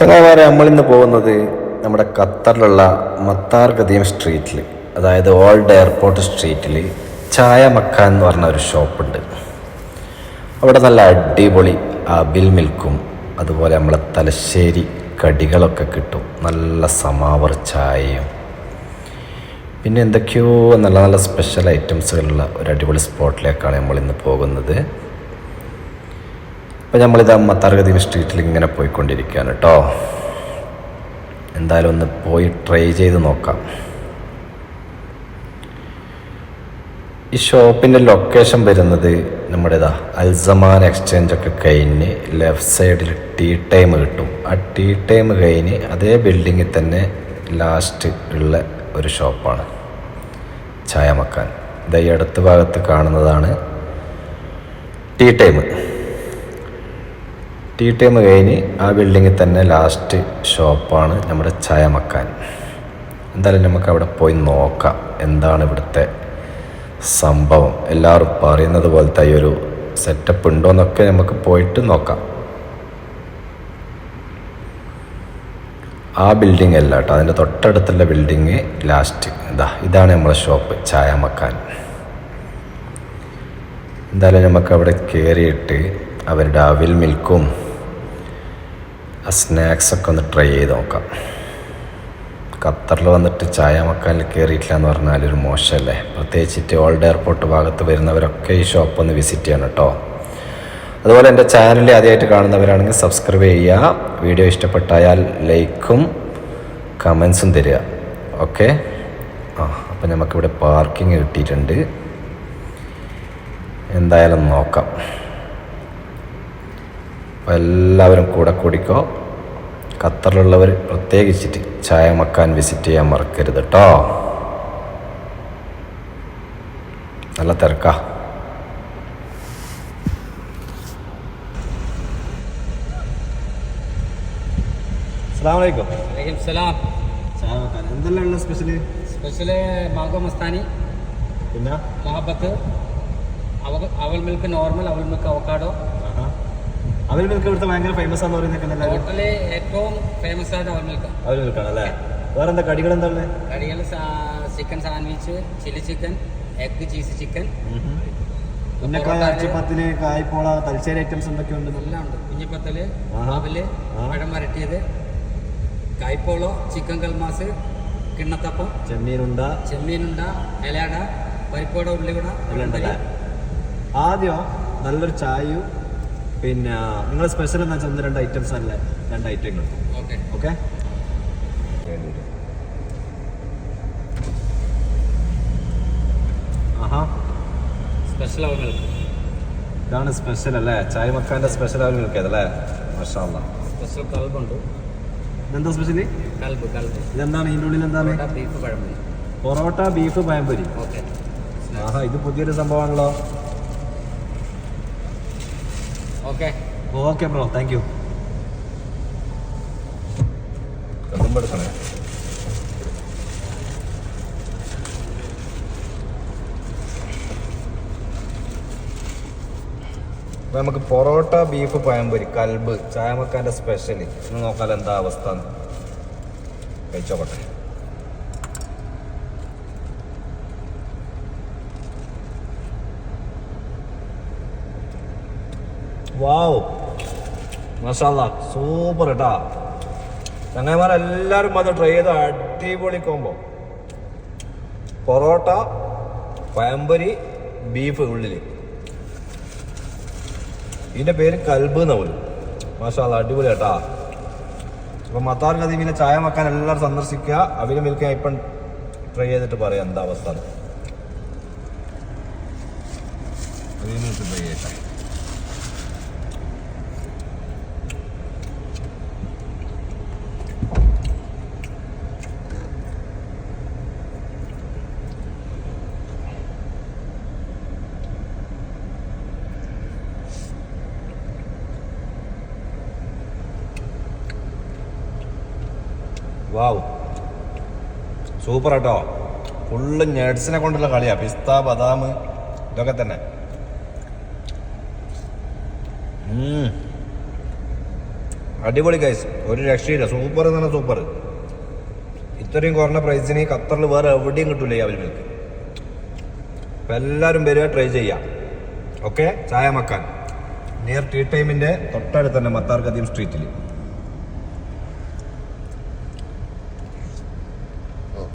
ചങ്ങായിമാരെ നമ്മളിന്ന് പോകുന്നത് നമ്മുടെ ഖത്തറിലുള്ള മത്താർ ഗതീം സ്ട്രീറ്റിൽ അതായത് ഓൾഡ് എയർപോർട്ട് സ്ട്രീറ്റിൽ ചായ മക്ക എന്ന് പറഞ്ഞ ഒരു ഷോപ്പുണ്ട്. അവിടെ നല്ല അടിപൊളി അബിൽ മിൽക്കും അതുപോലെ നമ്മളെ തലശ്ശേരി കടികളൊക്കെ കിട്ടും. നല്ല സമാവർ ചായയും. പിന്നെ എന്തൊക്കെയോ നല്ല നല്ല സ്പെഷ്യൽ ഐറ്റംസുകളുള്ള ഒരു അടിപൊളി സ്പോട്ടിലേക്കാണ് നമ്മൾ ഇന്ന് പോകുന്നത്. അപ്പോൾ നമ്മളിത് മത്താർഗതി സ്ട്രീറ്റിൽ ഇങ്ങനെ പോയിക്കൊണ്ടിരിക്കുകയാണ് കേട്ടോ എന്തായാലും ഒന്ന് പോയി ട്രൈ ചെയ്ത് നോക്കാം. ഈ ഷോപ്പിന്റെ ലൊക്കേഷൻ വരുന്നത് നമ്മുടെ ഇതാ അൽസമാൻ എക്സ്ചേഞ്ച് ഒക്കെ കഴിഞ്ഞ് ലെഫ്റ്റ് സൈഡിൽ ടീ ടൈം കിട്ടും. ആ ടീ ടൈം കഴിഞ്ഞ് അതേ ബിൽഡിങ്ങിൽ തന്നെ ലാസ്റ്റ് ഉള്ള ഒരു ഷോപ്പാണ് ചായ മക്കാൻ. ഇതാ ഈ അടുത്ത ഭാഗത്ത് കാണുന്നതാണ് ടീ ടൈം ടീ ടൈം കഴിഞ്ഞ് ആ ബിൽഡിങ്ങിൽ തന്നെ ലാസ്റ്റ് ഷോപ്പാണ് നമ്മുടെ ചായ മക്കാൻ എന്തായാലും നമുക്ക് അവിടെ പോയി നോക്കാം എന്താണ് ഇവിടുത്തെ സംഭവം. എല്ലാവരും പറയുന്നത് പോലത്തെ ഈ ഒരു സെറ്റപ്പ് ഉണ്ടോ എന്നൊക്കെ നമുക്ക് പോയിട്ട് നോക്കാം. ആ ബിൽഡിംഗ് അല്ല കേട്ടോ അതിന്റെ തൊട്ടടുത്തുള്ള ബിൽഡിങ് ലാസ്റ്റ് ഇതാ ഇതാണ് നമ്മുടെ ഷോപ്പ് ചായ മക്കാൻ എന്തായാലും നമുക്ക് അവിടെ കയറിയിട്ട് അവരുടെ അവിൽ മിൽക്കും ആ സ്നാക്സൊക്കെ ഒന്ന് ട്രൈ ചെയ്ത് നോക്കാം. ഖത്തറിൽ വന്നിട്ട് ചായ മക്കാനിൽ കയറിയിട്ടില്ല എന്ന് പറഞ്ഞാൽ ഒരു മോശമല്ലേ? പ്രത്യേകിച്ചിട്ട് ഓൾഡ് എയർപോർട്ട് ഭാഗത്ത് വരുന്നവരൊക്കെ ഈ ഷോപ്പ് ഒന്ന് വിസിറ്റ് ചെയ്യണം കേട്ടോ. അതുപോലെ എന്റെ ചാനൽ ആദ്യമായിട്ട് കാണുന്നവരാണെങ്കിൽ സബ്സ്ക്രൈബ് ചെയ്യുക. വീഡിയോ ഇഷ്ടപ്പെട്ടായാൽ ലൈക്കും കമൻസും തരിക. ഓക്കെ ആ അപ്പം നമുക്കിവിടെ പാർക്കിംഗ് കിട്ടിയിട്ടുണ്ട്. എന്തായാലും നോക്കാം. അപ്പോൾ എല്ലാവരും കൂടെ കൂടിക്കോ. ഖത്തറിലുള്ളവർ പ്രത്യേകിച്ചിട്ട് ചായ മക്കാൻ വിസിറ്റ് ചെയ്യാൻ മറക്കരുത് കേട്ടോ നല്ല തിരക്കാ. അസ്സാമലൈക്കും വലൈക്കും സലാം. ചായ മക്കാൻ. എന്തെല്ലാം ഉള്ള സ്പെഷ്യൽ സ്പെഷ്യൽ മാഗോ മസ്താനി പിന്നെ? മഹബത്ത് അവൽ മിൽക്ക് നോർമൽ അവൽ മിൽക്ക് അവക്കാഡോ മിൽക്ക് ഇവിടുത്തെ ഭയങ്കര ഫേമസ് ആണെന്ന് ഹോട്ടലിലെ ഏറ്റവും ഫേമസ് ആയിട്ട് അല്ലേ? വേറെ എന്താ കടികൾ എന്താ ഉള്ളത് കടികൾ chicken sandwich chilli chicken egg cheese chicken ഉന്നക്കായ അച്ചിപ്പത്തിൽ കായ്പോള തലശ്ശേരി ഐറ്റംസ് എല്ലാം ഉണ്ട്? കുഞ്ഞിപ്പത്തൽ മാവിൽ. പഴം വരട്ടിയത് കായ്പോളോ ചിക്കൻ കൽമാസ് കിണ്ണത്തപ്പം ചെമ്മീനുണ്ട. ചെമ്മീനുണ്ട ഇലയട പരിപ്പോട ഉള്ളിവട എല്ലാം ആദ്യം നല്ലൊരു ചായയും പിന്നെ നിങ്ങൾ സ്പെഷ്യൽ എന്ന് വെച്ചാൽ ഒന്ന് രണ്ട് ഐറ്റംസ് അല്ല രണ്ട് ഐറ്റങ്ങൾ ഓക്കെ. ഓക്കെ ആഹാ. സ്പെഷ്യൽ അവൽ മിൽക്ക് ഇതാണ് സ്പെഷ്യൽ അല്ലേ? ചായ മക്കാന്റെ സ്പെഷ്യൽ ആയി നിൽക്കിയതല്ലേ മഷാല്ല സ്പെഷ്യൽ കൽബുണ്ട് ഇതെന്താ സ്പെഷ്യലി കൽബ് കൽബ്. ഇതെന്താണ്? ഇതിന്റെ ഉള്ളിൽ എന്താണ്? ബീഫ് പഴംപൊരി. പൊറോട്ട ബീഫ് പഴംപൊരി. ഓക്കെ. ആഹാ ഇത് പുതിയൊരു സംഭവമാണല്ലോ. Okay. Okay bro thank you എടുക്കണേ നമുക്ക് പൊറോട്ട ബീഫ് പഴംപൊരി കൽബ് ചായമക്കാന്റെ സ്പെഷ്യൽ ഇന്ന് നോക്കാൻ എന്താ അവസ്ഥ എന്ന്. വാവ് മസാല സൂപ്പർ കേട്ടാ ചങ്ങന്മാരെല്ലാവരും അത് ട്രൈ ചെയ്ത് അടിപൊളി കോമ്പോ പൊറോട്ട പഴംപൊരി ബീഫ് ഉള്ളിൽ ഇതിന്റെ പേര് കൽബ് എന്ന് പോലും മസാല അടിപൊളി കേട്ടാ അപ്പം മത്താർ നദീമിനെ ചായ വെക്കാൻ എല്ലാവരും സന്ദർശിക്കുക. അവർ മിൽക്ക് ഞാൻ ഇപ്പം ട്രൈ ചെയ്തിട്ട് പറയാം എന്താ അവസ്ഥ. ട്രൈ ചെയ്യട്ടെ. വാവ്. സൂപ്പർ കേട്ടോ ഫുള്ള് ഞെഡ്സിനെ കൊണ്ടുള്ള കളിയാ. പിസ്ത ബദാം ഇതൊക്കെ തന്നെ. അടിപൊളി കൈസ് ഒരു രക്ഷയില്ല. സൂപ്പർ പറഞ്ഞാൽ സൂപ്പർ ഇത്രയും കുറഞ്ഞ പ്രൈസിന് ഖത്തറിൽ വേറെ എവിടെയും കിട്ടൂല ഈ അവൽ മിൽക്ക് അപ്പം എല്ലാവരും വരിക ട്രൈ ചെയ്യാം. ഓക്കെ ചായ മക്കാൻ. നിയർ ടീ ടൈമിന്റെ തൊട്ടടുത്ത് തന്നെ കദീം സ്ട്രീറ്റിൽ